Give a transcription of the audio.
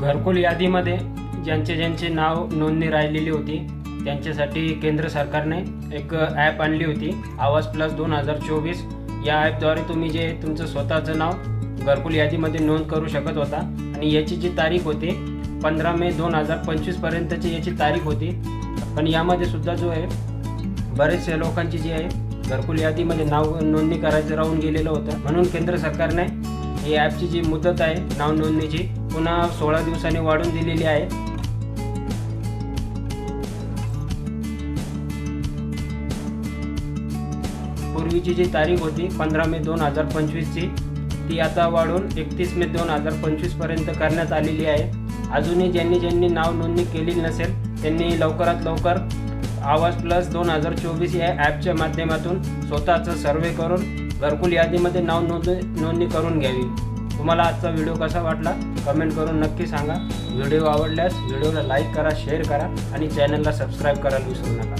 घरकुल यादीमध्ये ज्यांचे ज्यांचे नाव नोंदणी राहिलेली होती त्यांच्यासाठी केंद्र सरकारने एक ॲप आणली होती आवाज प्लस दोन हजार चोवीस. या ॲपद्वारे तुम्ही जे तुमचं स्वतःचं नाव घरकुल यादीमध्ये नोंद करू शकत होता. आणि याची जी तारीख होती पंधरा मे दोन हजार पंचवीसपर्यंतची याची तारीख होती. पण यामध्ये सुद्धा जो आहे बरेचसे लोकांची जी आहे घरकुल यादीमध्ये नाव नोंदणी करायचं राहून गेलेलं होतं. म्हणून केंद्र सरकारने ही ॲपची जी मुदत आहे नाव नोंदणीची पुन्हा सोळा दिवसांनी वाढवून दिलेली आहे. पूर्वीची जी तारीख होती पंधरा मे दोन हजार पंचवीसची ती आता वाढून एकतीस मे दोन हजार पंचवीसपर्यंत करण्यात आलेली आहे. अजूनही ज्यांनी ज्यांनी नाव नोंदणी केलेली नसेल त्यांनी लवकरात लवकर आवाज प्लस दोन हजार चोवीस या ॲपच्या माध्यमातून स्वतःचं सर्वे करून घरकुल यादीमध्ये नाव नोंद नोंदणी करून घ्यावी. तुम्हाला आजचा व्हिडिओ कसा वाटला? कमेंट करून नक्की सांगा. व्हिडिओ आवडल्यास व्हिडिओला लाईक करा शेअर करा आणि चॅनलला सबस्क्राईब करायला विसरू नका.